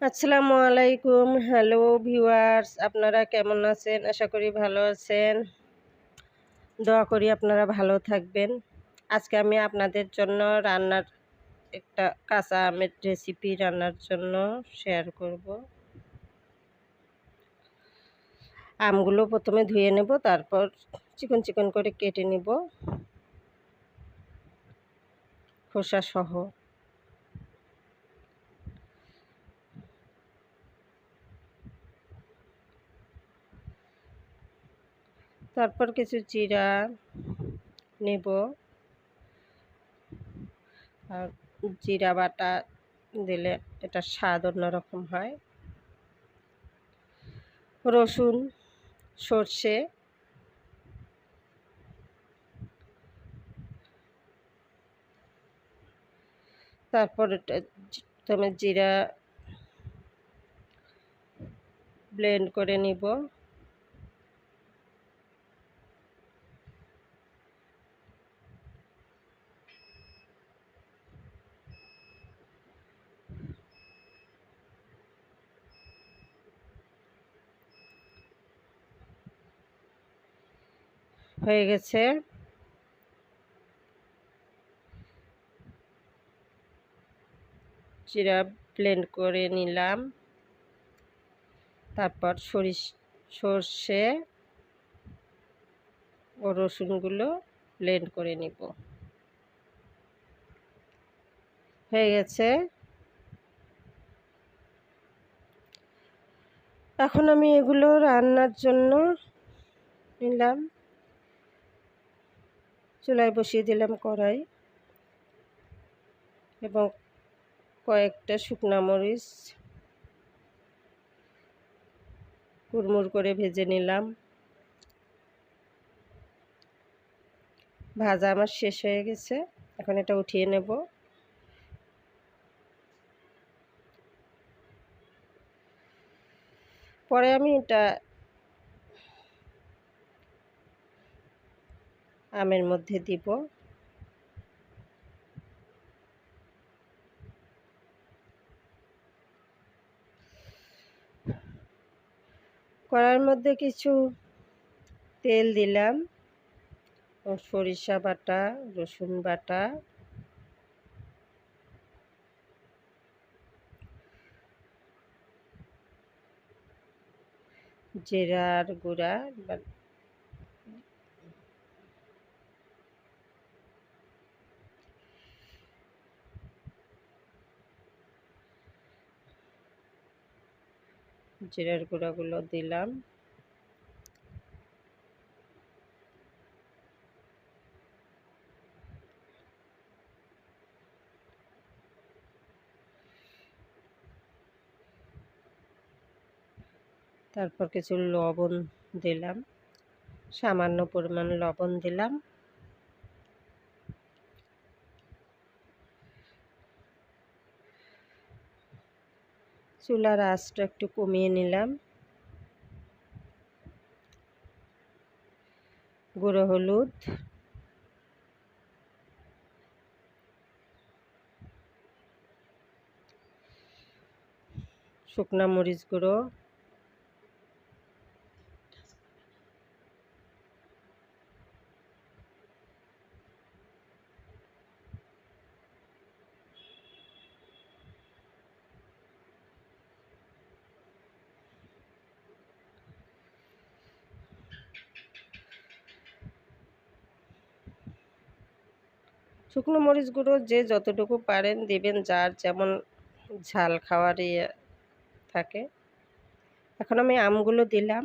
আসসালামু আলাইকুম। Hello viewers আপনারা কেমন আছেন? আশা করি ভালো আছেন। দোয়া করি আপনারা ভালো থাকবেন। আজকে আমি আপনাদের জন্য রান্নার একটা কাঁচা আমের রেসিপি রান্নার জন্য শেয়ার করব। আমগুলো প্রথমে ধুয়ে নেব, তারপর চিকন চিকন করে কেটে নেব। খোসা সহ। তারপর কিছু জিরা নেব। আর জিরা বাটা দিলে এটা স্বাদ অন্যরকম হয়। রসুন, সর্ষে, তারপর তুমি জিরা ব্লেন্ড করে নিব। হয়ে গেছে। জিরা ব্লেন্ড করে নিলাম। তারপর সরিষ সর্ষে ও রসুনগুলো ব্লেন্ড করে নিব। হয়ে গেছে। এখন আমি এগুলো রান্নার জন্য নিলাম। চুলায় বসিয়ে দিলাম কড়াই এবং কয়েকটা শুকনা মরিচ কুড়মুড় করে ভেজে নিলাম। ভাজা আমার শেষ হয়ে গেছে। এখন এটা উঠিয়ে নেব। পরে আমি এটা আমের মধ্যে দিব। কড়ার মধ্যে কিছু তেল দিলাম। ও সরিষা বাটা, রসুন বাটা। জিরার গুঁড়া জিরার গুঁড়াগুলো দিলাম। তারপর কিছু লবণ দিলাম। সামান্য পরিমাণ লবণ দিলাম। চুলার আঁচটা একটু কমিয়ে নিলাম। গুঁড়ো হলুদ। শুকনা মরিচ গুঁড়ো। শুকনো মরিচ গুঁড়ো যে যতটুকু পারেন দেবেন, যার যেমন ঝাল খাওয়ার ইয়ে থাকে। এখন আমি আমগুলো দিলাম।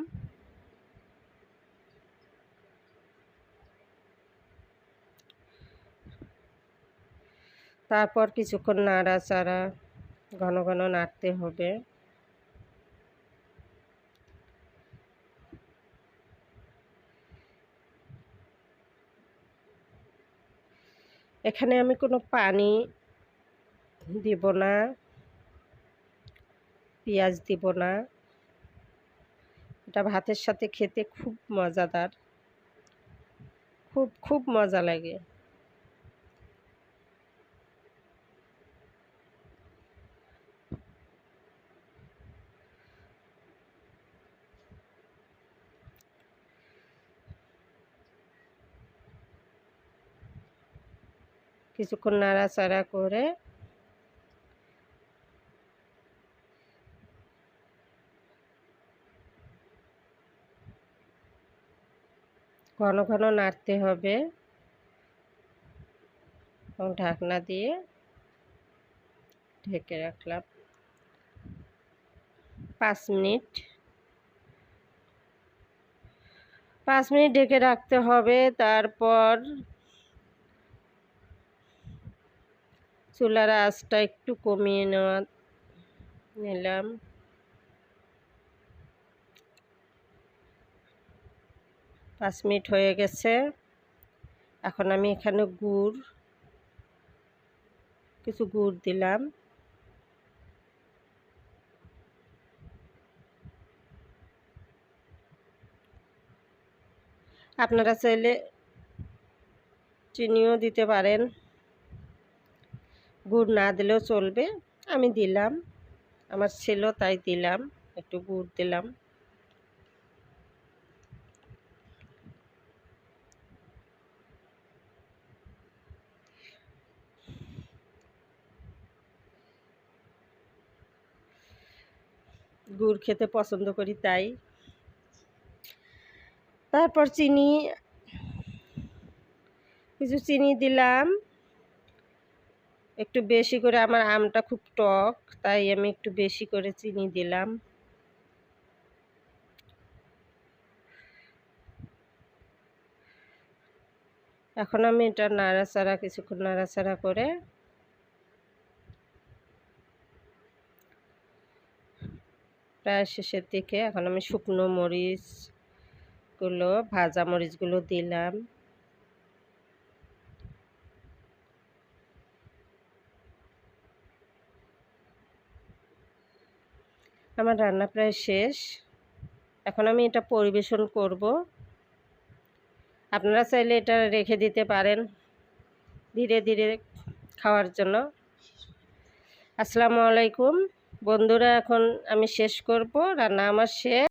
তারপর কিছুক্ষণ নাড়াচাড়া, ঘন ঘন নাড়তে হবে। এখানে আমি কোনো পানি দিব না, পেঁয়াজ দিব না। এটা ভাতের সাথে খেতে খুব মজাদার। খুব খুব মজা লাগে। কিছুক্ষণ নাড়াচাড়া করে ঘন ঘন নাড়তে হবে এবং ঢাকনা দিয়ে ঢেকে রাখলাম। পাঁচ মিনিট। পাঁচ মিনিট ঢেকে রাখতে হবে, তারপর চুলার আঁচটা একটু কমিয়ে নেওয়া, নিলাম। পাঁচ মিনিট হয়ে গেছে। এখন আমি এখানে গুড়, কিছু গুড় দিলাম। আপনারা চাইলে চিনিও দিতে পারেন। গুড় না দিলেও চলবে। আমি দিলাম। আমার ছিল তাই দিলাম। একটু গুড় দিলাম। গুড় খেতে পছন্দ করি তাই। তারপর চিনি, কিছু চিনি দিলাম। একটু বেশি করে আমার আমটা খুব টক, তাই আমি একটু বেশি করে চিনি দিলাম। এখন আমি এটা নাড়াচাড়া, কিছুক্ষণ নাড়াচাড়া করে প্রায় শেষের দিকে এখন আমি শুকনো মরিচগুলো, ভাজা মরিচগুলো দিলাম। আমার রান্না প্রায় শেষ। এখন আমি এটা পরিবেশন করব। আপনারা চাইলে এটা রেখে দিতে পারেন ধীরে ধীরে খাওয়ার জন্য। আসসালামু আলাইকুম। বন্ধুরা, এখন আমি শেষ করব। রান্না আমার শেষ।